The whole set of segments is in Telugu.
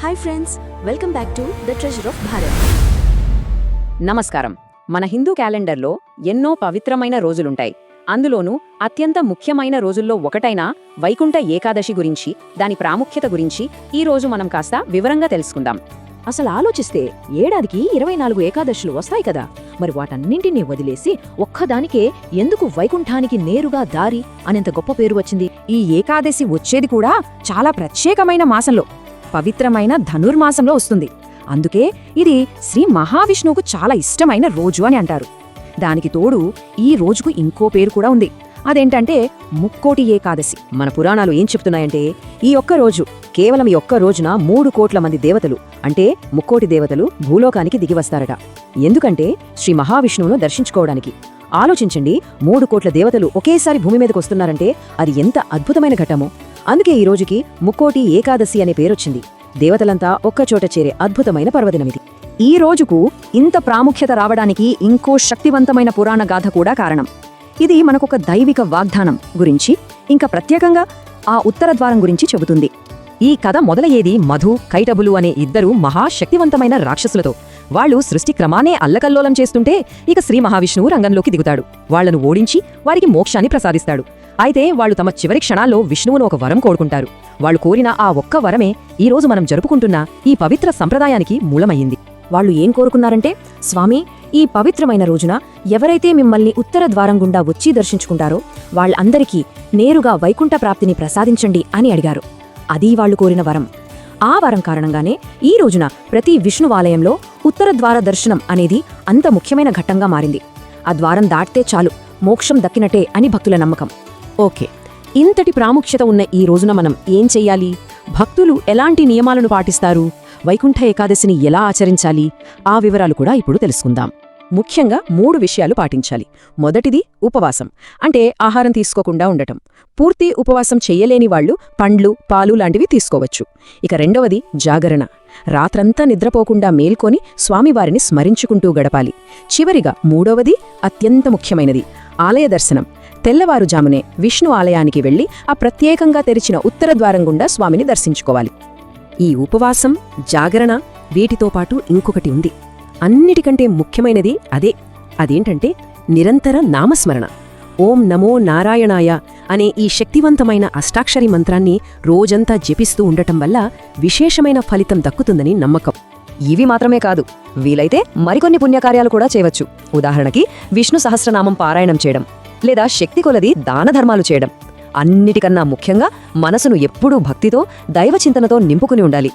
Hi friends welcome back to the treasure of Bharat నమస్కారం. మన హిందూ క్యాలెండర్లో ఎన్నో పవిత్రమైన రోజులుంటాయి. అందులోనూ అత్యంత ముఖ్యమైన రోజుల్లో ఒకటైన వైకుంఠ ఏకాదశి గురించి దాని ప్రాముఖ్యత గురించి ఈ రోజు మనం కాస్త వివరంగా తెలుసుకుందాం. అసలు ఆలోచిస్తే ఏడాదికి ఇరవై నాలుగు ఏకాదశులు వస్తాయి కదా. మరి వాటన్నింటినీ వదిలేసి ఒక్కదానికే ఎందుకు వైకుంఠానికి నేరుగా దారి అనేంత గొప్ప పేరు వచ్చింది. ఈ ఏకాదశి వచ్చేది కూడా చాలా ప్రత్యేకమైన మాసంలో. పవిత్రమైన ధనుర్మాసంలో వస్తుంది. అందుకే ఇది శ్రీ మహావిష్ణువుకు చాలా ఇష్టమైన రోజు అని అంటారు. దానికి తోడు ఈ రోజుకు ఇంకో పేరు కూడా ఉంది. అదేంటంటే ముక్కోటి ఏకాదశి. మన పురాణాలు ఏం చెప్తున్నాయంటే ఈ ఒక్క రోజు కేవలం ఈ ఒక్క రోజున మూడు కోట్ల మంది దేవతలు అంటే ముక్కోటి దేవతలు భూలోకానికి దిగివస్తారట ఎందుకంటే శ్రీ మహావిష్ణువును దర్శించుకోవడానికి. ఆలోచించండి మూడు కోట్ల దేవతలు ఒకేసారి భూమి మీదకి వస్తున్నారంటే అది ఎంత అద్భుతమైన ఘట్టమో అందుకే ఈ రోజుకి ముక్కోటి ఏకాదశి అనే పేరొచ్చింది. దేవతలంతా ఒక్కచోట చేరే అద్భుతమైన పర్వదినమిది. ఈ రోజుకు ఇంత ప్రాముఖ్యత రావడానికి ఇంకో శక్తివంతమైన పురాణ గాథ కూడా కారణం. ఇది మనకొక దైవిక వాగ్దానం గురించి ఇంకా ప్రత్యేకంగా ఆ ఉత్తర ద్వారం గురించి చెబుతుంది. ఈ కథ మొదలయ్యేది మధు కైటబులు అనే ఇద్దరు మహాశక్తివంతమైన రాక్షసులతో. వాళ్ళు సృష్టి క్రమానే అల్లకల్లోలం చేస్తుంటే ఇక శ్రీ మహావిష్ణువు రంగంలోకి దిగుతాడు. వాళ్ళను ఓడించి వారికి మోక్షాన్ని ప్రసాదిస్తాడు. అయితే వాళ్ళు తమ చివరి క్షణాల్లో విష్ణువును ఒక వరం కోరుకుంటారు. వాళ్ళు కోరిన ఆ ఒక్క వరమే ఈరోజు మనం జరుపుకుంటున్న ఈ పవిత్ర సంప్రదాయానికి మూలమయ్యింది. వాళ్ళు ఏం కోరుకున్నారంటే స్వామి ఈ పవిత్రమైన రోజున ఎవరైతే మిమ్మల్ని ఉత్తర ద్వారం గుండా వచ్చి దర్శించుకుంటారో వాళ్ళందరికీ నేరుగా వైకుంఠ ప్రాప్తిని ప్రసాదించండి అని అడిగారు. అది వాళ్ళు కోరిన వరం. ఆ వరం కారణంగానే ఈ రోజున ప్రతి విష్ణువాలయంలో ఉత్తర ద్వార దర్శనం అనేది అంత ముఖ్యమైన ఘట్టంగా మారింది. ఆ ద్వారం దాటితే చాలు మోక్షం దక్కినట్టే అని భక్తుల నమ్మకం. ఓకే. ఇంతటి ప్రాముఖ్యత ఉన్న ఈ రోజున మనం ఏం చెయ్యాలి? భక్తులు ఎలాంటి నియమాలను పాటిస్తారు? వైకుంఠ ఏకాదశిని ఎలా ఆచరించాలి? ఆ వివరాలు కూడా ఇప్పుడు తెలుసుకుందాం. ముఖ్యంగా మూడు విషయాలు పాటించాలి. మొదటిది ఉపవాసం. అంటే ఆహారం తీసుకోకుండా ఉండటం. పూర్తి ఉపవాసం చెయ్యలేని వాళ్ళు పండ్లు పాలు లాంటివి తీసుకోవచ్చు. ఇక రెండవది జాగరణ. రాత్రంతా నిద్రపోకుండా మేల్కొని స్వామివారిని స్మరించుకుంటూ గడపాలి. చివరిగా మూడవది అత్యంత ముఖ్యమైనది. ఆలయ దర్శనం. తెల్లవారుజామునే విష్ణు ఆలయానికి వెళ్ళి ఆ ప్రత్యేకంగా తెరిచిన ఉత్తర ద్వారం గుండా స్వామిని దర్శించుకోవాలి. ఈ ఉపవాసం జాగరణ వీటితో పాటు ఇంకొకటి ఉంది. అన్నిటికంటే ముఖ్యమైనది అదే. అదేంటంటే నిరంతర నామస్మరణ. ఓం నమో నారాయణాయ అనే ఈ శక్తివంతమైన అష్టాక్షరి మంత్రాన్ని రోజంతా జపిస్తూ ఉండటం వల్ల విశేషమైన ఫలితం దక్కుతుందని నమ్మకం. ఇవి మాత్రమే కాదు వీలైతే మరికొన్ని పుణ్యకార్యాలు కూడా చేయవచ్చు. ఉదాహరణకి విష్ణు సహస్రనామం పారాయణం చేయడం. లేదా శక్తి కొలది దానధర్మాలు చేయడం. అన్నిటికన్నా ముఖ్యంగా మనసును ఎప్పుడూ భక్తితో దైవచింతనతో నింపుకుని ఉండాలి.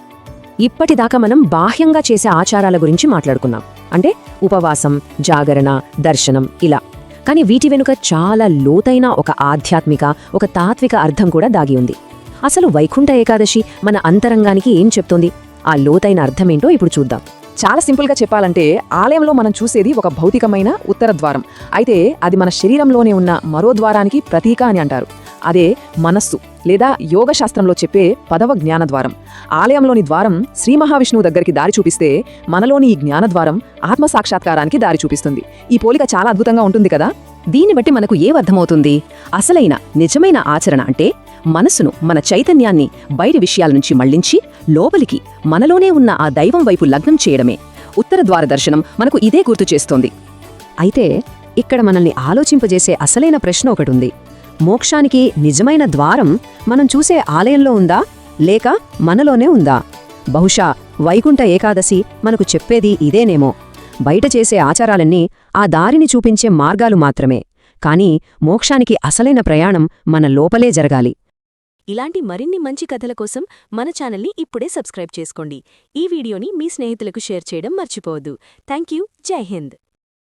ఇప్పటిదాకా మనం బాహ్యంగా చేసే ఆచారాల గురించి మాట్లాడుకున్నాం. అంటే ఉపవాసం జాగరణ దర్శనం ఇలా. కానీ వీటి వెనుక చాలా లోతైన ఒక ఆధ్యాత్మిక ఒక తాత్విక అర్థం కూడా దాగి ఉంది. అసలు వైకుంఠ ఏకాదశి మన అంతరంగానికి ఏం చెప్తోంది? ఆ లోతైన అర్థమేంటో ఇప్పుడు చూద్దాం. చాలా సింపుల్గా చెప్పాలంటే ఆలయంలో మనం చూసేది ఒక భౌతికమైన ఉత్తర ద్వారం. అయితే అది మన శరీరంలోనే ఉన్న మరో ద్వారానికి ప్రతీక అని అంటారు. అదే మనస్సు లేదా యోగశాస్త్రంలో చెప్పే పదవ జ్ఞానద్వారం ఆలయంలోని ద్వారం శ్రీ మహావిష్ణువు దగ్గరికి దారి చూపిస్తే మనలోని ఈ జ్ఞానద్వారం ఆత్మ సాక్షాత్కారానికి దారి చూపిస్తుంది. ఈ పోలిక చాలా అద్భుతంగా ఉంటుంది కదా? దీన్ని బట్టి మనకు ఏమర్థమవుతుంది అసలైన నిజమైన ఆచరణ అంటే మనసును మన చైతన్యాన్ని బయటి విషయాల నుంచి మళ్ళించి లోపలికి మనలోనే ఉన్న ఆ దైవం వైపు లగ్నం చేయడమే. ఉత్తర ద్వార దర్శనం మనకు ఇదే గుర్తు చేస్తోంది. అయితే ఇక్కడ మనల్ని ఆలోచింపజేసే అసలైన ప్రశ్న ఒకటుంది. మోక్షానికి నిజమైన ద్వారం మనం చూసే ఆలయంలో ఉందా? లేక మనలోనే ఉందా? బహుశా వైకుంఠ ఏకాదశి మనకు చెప్పేది ఇదేనేమో. బయట చేసే ఆచారాలన్నీ ఆ దారిని చూపించే మార్గాలు మాత్రమే. కాని మోక్షానికి అసలైన ప్రయాణం మన లోపలే జరగాలి. ఇలాంటి మరిన్ని మంచి కథల కోసం మన ఛానల్ని ఇప్పుడే సబ్స్క్రైబ్ చేసుకోండి. ఈ వీడియోని మీ స్నేహితులకు షేర్ చేయడం మర్చిపోవద్దు. థ్యాంక్ యూ జై హింద్.